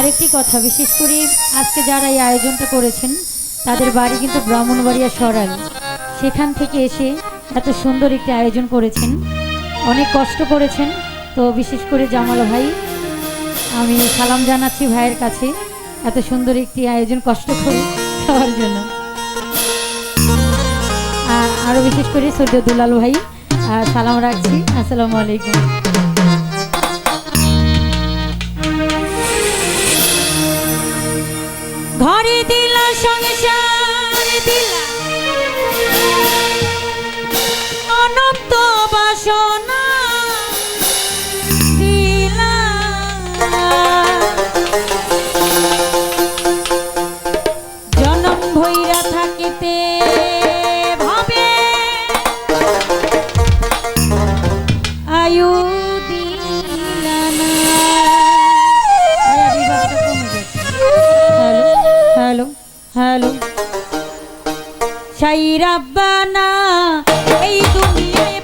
আরেকটি কথা, বিশেষ করে আজকে যারা এই আয়োজনটা করেছেন, তাদের বাড়ি কিন্তু ব্রাহ্মণবাড়িয়া সরাল সেখান থেকে এসে এত সুন্দর একটি আয়োজন করেছেন। অনেক কষ্ট করেছেন। তো বিশেষ করে জামাল ভাই, আমি সালাম জানাচ্ছি ভাইয়ের কাছে, এত সুন্দর একটি আয়োজন কষ্ট করে সবার জন্য। আরও বিশেষ করে সৈয়দ দুলাল ভাই সালাম রাখছি। আসসালামু আলাইকুম। ঘরে দিলা সংসার দিলা। অনন্ত বাসনা দিলা। জনম ভৈরা থাকিতে শাই রাব্বানা এই দুনিয়ায়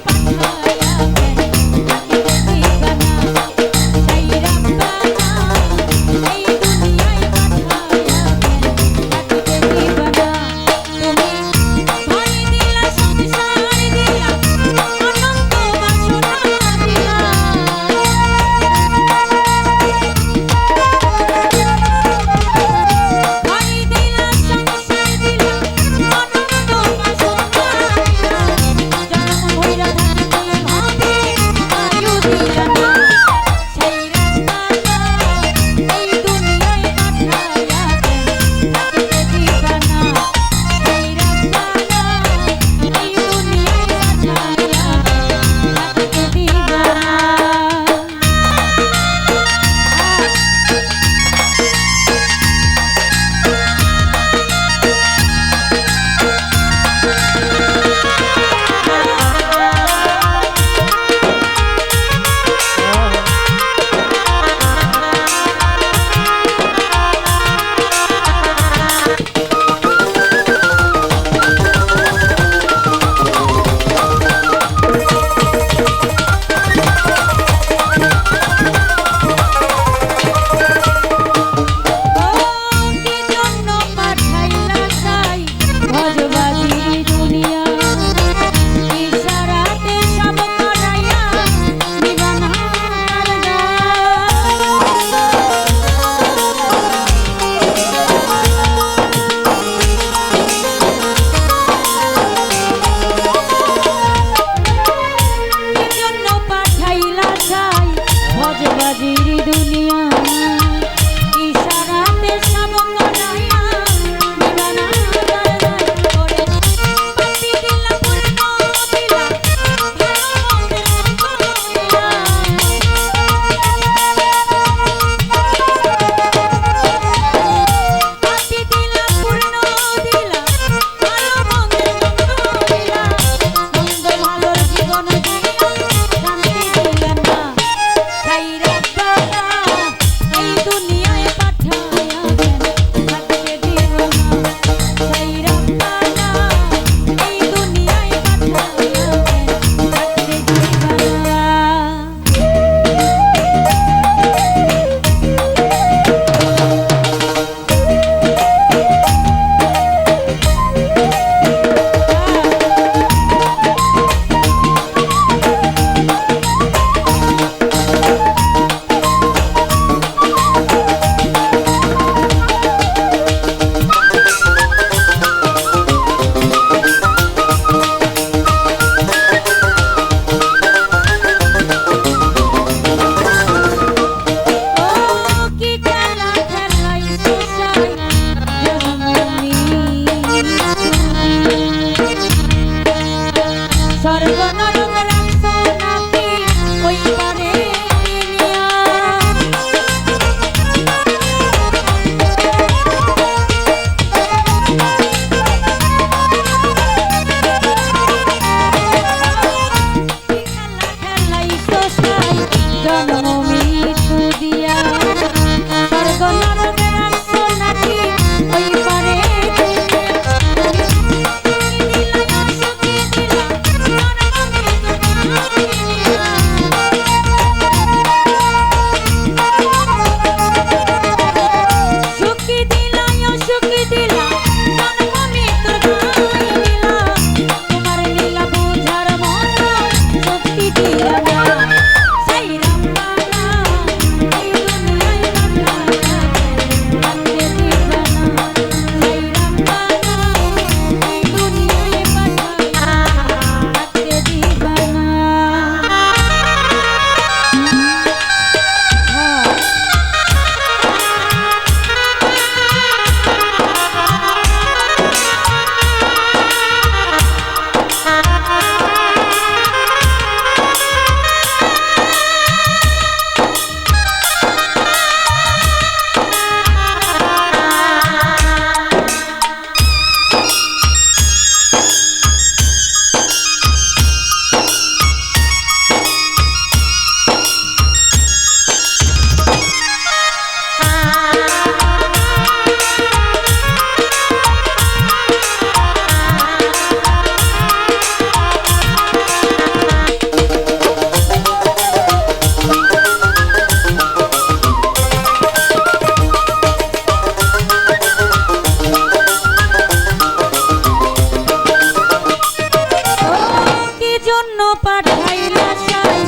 জন্য পাঠাইলা সাই।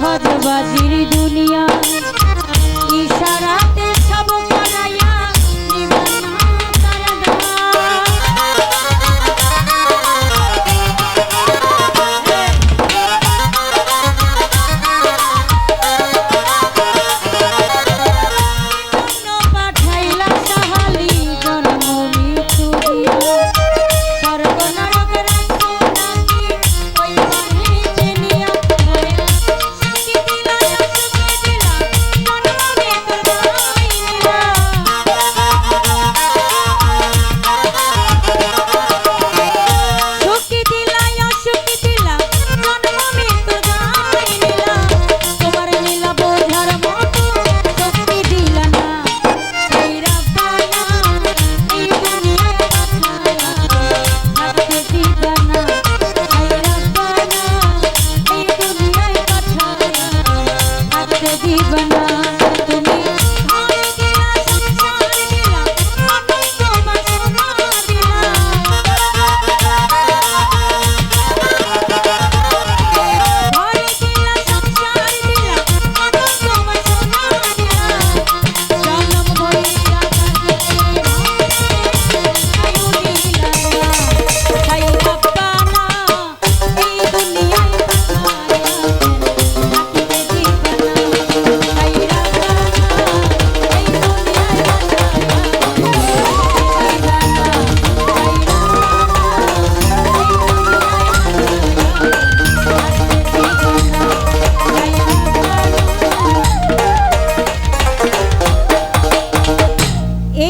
ভজবাজির দুনিয়া ইশারা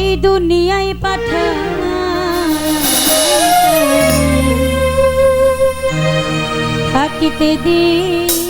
এই দুনিয়ায় পাঠা থাকিতে দিন